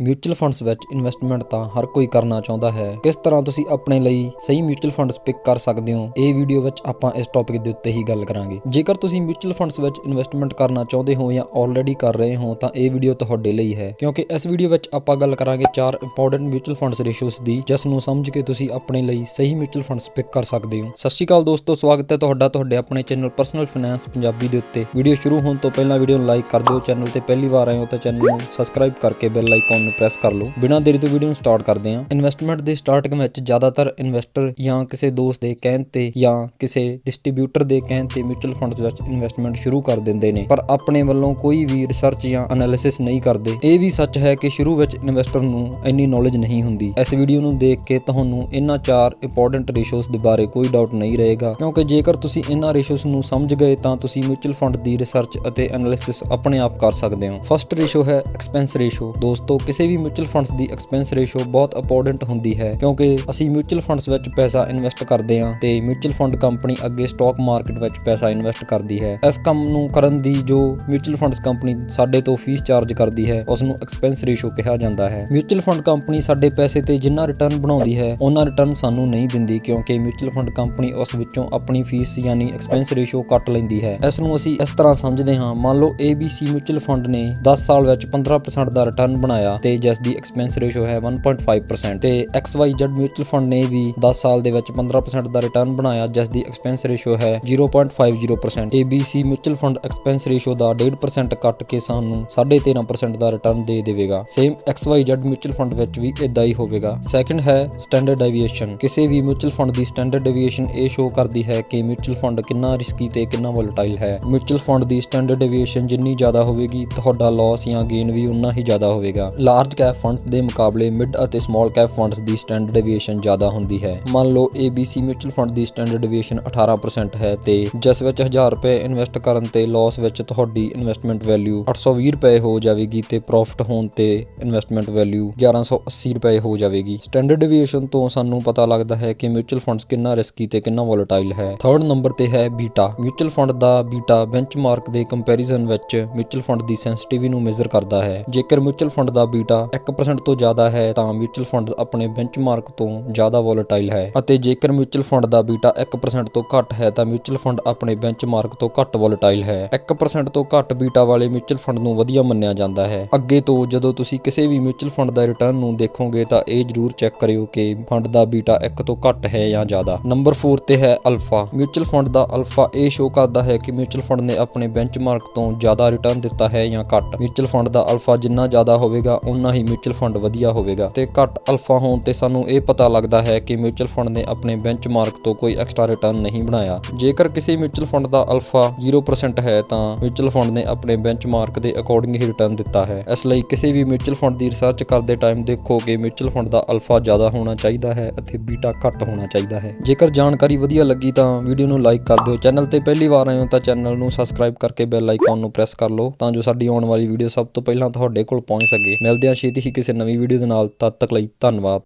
Mutual funds ਵਿੱਚ investment ਤਾਂ ਹਰ ਕੋਈ ਕਰਨਾ ਚਾਹੁੰਦਾ ਹੈ। ਕਿਸ ਤਰ੍ਹਾਂ ਤੁਸੀਂ ਆਪਣੇ ਲਈ ਸਹੀ ਮਿਊਚੁਅਲ ਫੰਡਸ ਪਿਕ ਕਰ ਸਕਦੇ ਹੋ? ਇਹ ਵੀਡੀਓ ਵਿੱਚ ਆਪਾਂ ਇਸ ਟੌਪਿਕ ਦੇ ਉੱਤੇ ਹੀ ਗੱਲ ਕਰਾਂਗੇ। ਜੇਕਰ ਤੁਸੀਂ ਮਿਊਚੁਅਲ ਫੰਡਸ ਵਿੱਚ ਇਨਵੈਸਟਮੈਂਟ ਕਰਨਾ ਚਾਹੁੰਦੇ ਹੋ ਜਾਂ ਆਲਰੇਡੀ ਕਰ ਰਹੇ ਹੋ, ਤਾਂ ਇਹ ਵੀਡੀਓ ਤੁਹਾਡੇ ਲਈ ਹੈ। ਕਿਉਂਕਿ ਇਸ ਵੀਡੀਓ ਵਿੱਚ ਆਪਾਂ ਗੱਲ ਕਰਾਂਗੇ ਚਾਰ ਇੰਪੋਰਟੈਂਟ ਮਿਊਚੁਅਲ ਫੰਡਸ ਰੇਸ਼ੀਓਜ਼ ਦੀ, ਜਿਸ ਨੂੰ ਸਮਝ ਕੇ ਤੁਸੀਂ ਆਪਣੇ ਲਈ ਸਹੀ ਮਿਊਚੁਅਲ ਫੰਡਸ ਪਿਕ ਕਰ ਸਕਦੇ ਹੋ। ਸਤਿ ਸ਼੍ਰੀ ਅਕਾਲ ਦੋਸਤੋ, ਸਵਾਗਤ ਹੈ ਤੁਹਾਡਾ ਤੁਹਾਡੇ ਆਪਣੇ ਚੈਨਲ ਪਰਸਨਲ ਫਾਈਨੈਂਸ ਪੰਜਾਬੀ ਦੇ ਉੱਤੇ। ਵੀਡੀਓ ਸ਼ੁਰੂ ਹੋਣ ਤੋਂ ਪਹਿਲਾਂ ਵੀਡੀਓ ਨੂੰ ਲਾਈਕ ਕਰ ਦਿਓ। ਚੈਨਲ ਤੇ ਪਹਿਲੀ ਵਾਰ ਆਏ ਹੋ ਤਾਂ ਚੈਨਲ ਨੂੰ ਸਬਸਕ੍ਰਾਈਬ ਕਰਕੇ ਬੈਲ ਆਈਕਨ ਨੂੰ ਪ੍ਰੈਸ ਕਰ ਲਓ। ਬਿਨਾਂ ਦੇਰੀ ਤੋਂ ਵੀਡੀਓ ਨੂੰ ਸਟਾਰਟ ਕਰਦੇ ਹਾਂ। ਇਨਵੈਸਟਮੈਂਟ ਦੇ ਸਟਾਰਟਿੰਗ ਵਿੱਚ ਜ਼ਿਆਦਾਤਰ ਇਨਵੈਸਟਰ ਜਾਂ ਕਿਸੇ ਦੋਸਤ ਦੇ ਕਹਿਣ ਤੇ ਜਾਂ ਕਿਸੇ ਡਿਸਟ੍ਰੀਬਿਊਟਰ ਦੇ ਕਹਿਣ ਤੇ ਮਿਊਚੁਅਲ ਫੰਡ ਵਿੱਚ ਇਨਵੈਸਟਮੈਂਟ ਸ਼ੁਰੂ ਕਰ ਦਿੰਦੇ ਨੇ। ਪਰ ਆਪਣੇ ਵੱਲੋਂ ਕੋਈ ਵੀ ਰਿਸਰਚ ਜਾਂ ਐਨਾਲਿਸਿਸ ਨਹੀਂ ਕਰਦੇ। ਇਹ ਵੀ ਸੱਚ ਹੈ ਕਿ ਸ਼ੁਰੂ ਵਿੱਚ ਇਨਵੈਸਟਰ ਨੂੰ ਇੰਨੀ ਨੌਲੇਜ ਨਹੀਂ ਹੁੰਦੀ। ਇਸ ਵੀਡੀਓ ਨੂੰ ਦੇਖ ਕੇ ਤੁਹਾਨੂੰ ਇਹਨਾਂ ਚਾਰ ਇੰਪੋਰਟੈਂਟ ਰੇਸ਼ੀਓਜ਼ ਦੇ ਬਾਰੇ ਕੋਈ ਡਾਊਟ ਨਹੀਂ ਰਹੇਗਾ। ਕਿਉਂਕਿ ਜੇਕਰ ਤੁਸੀਂ ਇਹਨਾਂ ਰੇਸ਼ੀਓਜ਼ ਨੂੰ ਸਮਝ ਗਏ ਤਾਂ ਤੁਸੀਂ ਮਿਊਚੁਅਲ ਫੰਡ ਦੀ ਰਿਸਰਚ ਅਤੇ ਐਨਾਲਿਸਿਸ ਆਪਣੇ ਆਪ ਕਰ ਸਕਦੇ ਹੋ। ਫਸਟ ਰੇਸ਼ੋ ਹੈ ਐਕਸਪੈਂਸ ਰੇਸ਼ੋ ਦੋਸਤੋ ਕਿਸੇ ਵੀ ਮਿਊਚੁਅਲ ਫੰਡਸ ਦੀ ਐਕਸਪੈਂਸ ਰੇਸ਼ੋ ਬਹੁਤ ਇੰਪੋਰਟੈਂਟ ਹੁੰਦੀ ਹੈ, ਕਿਉਂਕਿ ਅਸੀਂ ਮਿਊਚੁਅਲ ਫੰਡਸ ਵਿੱਚ ਪੈਸਾ ਇਨਵੈਸਟ ਕਰਦੇ ਹਾਂ ਤੇ ਮਿਊਚੁਅਲ ਫੰਡ ਕੰਪਨੀ ਅੱਗੇ ਸਟਾਕ ਮਾਰਕੀਟ ਵਿੱਚ ਪੈਸਾ ਇਨਵੈਸਟ ਕਰਦੀ ਹੈ। ਇਸ ਕੰਮ ਨੂੰ ਕਰਨ ਦੀ ਜੋ ਮਿਊਚੁਅਲ ਫੰਡਸ ਕੰਪਨੀ ਸਾਡੇ ਤੋਂ ਫੀਸ ਚਾਰਜ ਕਰਦੀ ਹੈ ਉਸ ਨੂੰ ਐਕਸਪੈਂਸ ਰੇਸ਼ੋ ਕਿਹਾ ਜਾਂਦਾ ਹੈ। ਮਿਊਚੁਅਲ ਫੰਡ ਕੰਪਨੀ ਸਾਡੇ ਪੈਸੇ ਤੇ ਜਿੰਨਾ ਰਿਟਰਨ ਬਣਾਉਂਦੀ ਹੈ ਉਹਨਾਂ ਰਿਟਰਨ ਸਾਨੂੰ ਨਹੀਂ ਦਿੰਦੀ, ਕਿਉਂਕਿ ਮਿਊਚੁਅਲ ਫੰਡ ਕੰਪਨੀ ਉਸ ਵਿੱਚੋਂ ਆਪਣੀ ਫੀਸ ਯਾਨੀ ਐਕਸਪੈਂਸ ਰੇਸ਼ੋ ਕੱਟ ਲੈਂਦੀ ਹੈ। ਇਸ ਨੂੰ ਅਸੀਂ ਇਸ ਤਰ੍ਹਾਂ ਸਮਝਦੇ ਹਾਂ, ਮੰਨ ਲਓ ABC ਮਿਊਚੁਅਲ ਫੰਡ ਨੇ 10 ਸਾਲ ਵਿੱਚ 15% ਦਾ ਰਿਟਰਨ ਬਣਾਇਆ ਤੇ ਜਿਸ ਦੀ ਐਕਸਪੈਂਸ ਰੇਸ਼ੋ ਹੈ 1.5% ਤੇ XYZ ਮਿਊਚੁਅਲ ਫੰਡ ਨੇ ਵੀ 10 ਸਾਲ ਦੇ ਵਿੱਚ 15% ਦਾ ਰਿਟਰਨ ਬਣਾਇਆ, ਜਿਸ ਦੀ ਐਕਸਪੈਂਸ ਰੇਸ਼ੋ ਹੈ 0.50% ABC mutual fund expense ratio ਦਾ 1.5% ਕੱਟ ਕੇ ਸਾਨੂੰ 13.5% ਦਾ ਰਿਟਰਨ ਦੇ ਦੇਵੇਗਾ। ਸੇਮ XYZ ਮਿਊਚੁਅਲ ਫੰਡ ਵਿੱਚ ਵੀ ਇਦਾਂ ਹੀ ਹੋਵੇਗਾ। ਸੈਕੰਡ ਹੈ ਸਟੈਂਡਰਡ ਡੇਵੀਏਸ਼ਨ ਕਿਸੇ ਵੀ ਮਿਊਚੁਅਲ ਫੰਡ ਦੀ ਸਟੈਂਡਰਡ ਡੇਵੀਏਸ਼ਨ ਇਹ ਸ਼ੋ ਕਰਦੀ ਹੈ ਕਿ ਮਿਊਚੁਅਲ ਫੰਡ ਕਿੰਨਾ ਰਿਸਕੀ ਤੇ ਕਿੰਨਾ ਵੋਲਟਾਈਲ ਹੈ। ਮਿਊਚੁਅਲ ਫੰਡ ਦੀ ਸਟੈਂਡਰਡ ਡੇਵੀਏਸ਼ਨ ਜਿੰਨੀ ਜ਼ਿਆਦਾ ਹੋਵੇਗੀ, ਤੁਹਾਡਾ ਲਾਸ ਜਾਂ ਗੇਨ ਵੀ ਉਨਾ ਹੀ ਜ਼ਿਆਦਾ ਹੋਵੇਗਾ। ਲਾਰਜ ਕੈਪ ਫੰਡਸ ਦੇ ਮੁਕਾਬਲੇ ਮਿਡ ਅਤੇ ਸਮਾਲ ਕੈਪ ਫੰਡਸ ਦੀ ਸਟੈਂਡਰਡ ਡਿਵੀਏਸ਼ਨ ਜ਼ਿਆਦਾ ਹੁੰਦੀ ਹੈ। ਮੰਨ ਲਓ ABC ਮਿਊਚੁਅਲ ਫੰਡ ਦੀ ਸਟੈਂਡਰਡ ਡਿਵੀਏਸ਼ਨ 18% ਹੈ ਤੇ ਜਿਸ ਵਿੱਚ 1000 ਰੁਪਏ ਇਨਵੈਸਟ ਕਰਨ ਤੇ ਲਾਸ ਵਿੱਚ ਤੁਹਾਡੀ ਇਨਵੈਸਟਮੈਂਟ ਵੈਲਿਊ 820 ਰੁਪਏ ਹੋ ਜਾਵੇਗੀ ਤੇ ਪ੍ਰੋਫਿਟ ਹੋਣ ਤੇ ਇਨਵੈਸਟਮੈਂਟ ਵੈਲਿਊ 1180 ਰੁਪਏ ਹੋ ਜਾਵੇਗੀ। ਸਟੈਂਡਰਡ ਡਿਵੀਏਸ਼ਨ ਤੋਂ ਸਾਨੂੰ ਪਤਾ ਲੱਗਦਾ ਹੈ ਕਿ ਮਿਊਚੁਅਲ ਫੰਡਸ ਕਿੰਨਾ ਰਿਸਕੀ ਤੇ ਕਿੰਨਾ ਵੋਲਟਾਈਲ ਹੈ। ਥਰਡ ਨੰਬਰ ਤੇ ਹੈ ਬੀਟਾ ਮਿਊਚੁਅਲ ਫੰਡ ਦਾ ਬੀਟਾ ਬੈਂਚਮਾਰਕ ਦੇ ਕੰਪੈਰੀਜ਼ਨ ਵਿੱਚ ਮਿਊਚੁਅਲ ਫੰਡ ਦੀ ਸੈਂਸਿਟੀਵਿਟੀ ਨੂੰ ਮੇਜ਼ਰ ਕਰਦਾ ਹੈ। ਜੇਕਰ ਮਿਊਚੁਅਲ ਫੰਡ ਦਾ ਬੀਟਾ 1% ਤੋਂ ਜ਼ਿਆਦਾ ਹੈ ਤਾਂ ਮਿਊਚੁਅਲ ਫੰਡ ਆਪਣੇ ਬੈਂਚਮਾਰਕ ਤੋਂ ਜ਼ਿਆਦਾ ਵੋਲਟਾਈਲ ਹੈ ਅਤੇ ਜੇਕਰ ਮਿਊਚੁਅਲ ਫੰਡ ਦਾ ਬੀਟਾ 1% ਤੋਂ ਘੱਟ ਹੈ ਤਾਂ ਮਿਊਚੁਅਲ ਫੰਡ ਆਪਣੇ ਬੈਂਚਮਾਰਕ ਤੋਂ ਘੱਟ ਵੋਲਟਾਈਲ ਹੈ। 1% ਤੋਂ ਘੱਟ ਬੀਟਾ ਵਾਲੇ ਮਿਊਚੁਅਲ ਫੰਡ ਨੂੰ ਵਧੀਆ ਮੰਨਿਆ ਜਾਂਦਾ ਹੈ। ਅੱਗੇ ਤੋਂ ਜਦੋਂ ਤੁਸੀਂ ਕਿਸੇ ਵੀ ਮਿਊਚੁਅਲ ਫੰਡ ਦਾ ਰਿਟਰਨ ਨੂੰ ਦੇਖੋਗੇ ਤਾਂ ਇਹ ਜ਼ਰੂਰ ਚੈੱਕ ਕਰਿਓ ਕਿ ਫੰਡ ਦਾ ਬੀਟਾ 1 ਤੋਂ ਘੱਟ ਹੈ ਜਾਂ ਜ਼ਿਆਦਾ। ਨੰਬਰ 4 ਤੇ ਹੈ ਅਲਫਾ ਮਿਊਚੁਅਲ ਫੰਡ ਦਾ ਅਲਫਾ ਇਹ ਸ਼ੋ ਕਰਦਾ ਹੈ ਕਿ ਮਿਊਚੁਅਲ ਫੰਡ ਨੇ ਆਪਣੇ ਬੈਂਚਮਾਰਕ ਤੋਂ ਜ਼ਿਆਦਾ ਰਿਟਰਨ ਦਿੱਤਾ ਹੈ ਜਾਂ ਘੱਟ। ਮਿਊਚੁਅਲ ਫੰਡ ਦਾ ਅਲਫਾ ਜਿੰਨਾ ਜ਼ਿਆਦਾ ਹੋਵੇਗਾ ਉਨਾ ਹੀ ਮਿਊਚੁਅਲ ਫੰਡ ਵਧੀਆ ਹੋਵੇਗਾ ਤੇ ਘੱਟ ਅਲਫਾ ਹੋਣ ਤੇ ਸਾਨੂੰ ਇਹ ਪਤਾ ਲੱਗਦਾ ਹੈ ਕਿ ਮਿਊਚੁਅਲ ਫੰਡ ਨੇ ਆਪਣੇ ਬੈਂਚਮਾਰਕ ਤੋਂ ਕੋਈ ਐਕਸਟਰਾ ਰਿਟਰਨ ਨਹੀਂ ਬਣਾਇਆ। ਜੇਕਰ ਕਿਸੇ ਮਿਊਚੁਅਲ ਫੰਡ ਦਾ ਅਲਫਾ 0% ਹੈ ਤਾਂ ਮਿਊਚੁਅਲ ਫੰਡ ਨੇ ਆਪਣੇ ਬੈਂਚਮਾਰਕ ਦੇ ਅਕੋਰਡਿੰਗ ਹੀ ਰਿਟਰਨ ਦਿੱਤਾ ਹੈ। ਇਸ ਲਈ ਕਿਸੇ ਵੀ ਮਿਊਚੁਅਲ ਫੰਡ ਦੀ ਰਿਸਰਚ ਕਰਦੇ ਟਾਈਮ ਦੇਖੋ ਕਿ ਮਿਊਚੁਅਲ ਫੰਡ ਦਾ ਅਲਫਾ ਜ਼ਿਆਦਾ ਹੋਣਾ ਚਾਹੀਦਾ ਹੈ ਅਤੇ ਬੀਟਾ ਘੱਟ ਹੋਣਾ ਚਾਹੀਦਾ ਹੈ। ਜੇਕਰ ਜਾਣਕਾਰੀ ਵਧੀਆ ਲੱਗੀ ਤਾਂ ਵੀਡੀਓ ਨੂੰ ਲਾਈਕ ਕਰ ਦਿਓ। ਚੈਨਲ ਤੇ ਪਹਿਲੀ ਵਾਰ ਆਏ ਹੋ ਤਾਂ ਚੈਨਲ ਨੂੰ ਸਬਸਕ੍ਰਾਈਬ ਕਰਕੇ ਬੈਲ ਆਈਕਨ ਨੂੰ ਪ੍ਰੈਸ ਕਰ ਲਓ ਤਾਂ ਜੋ ਸਾਡੀ ਆਉਣ ਵਾਲੀ ਵੀਡੀਓ ਸਭ ਤੋਂ ਪਹਿਲਾਂ ਤੁਹਾਡੇ ਕੋਲ ਪਹੁੰਚ ਸਕੇ। ਮਿਲਦੇ ਹਾਂ ਛੇਤੀ ਹੀ ਕਿਸੇ ਨਵੀਂ ਵੀਡੀਓ ਦੇ ਨਾਲ ਤਦ ਤੱਕ ਲਈ ਧੰਨਵਾਦ।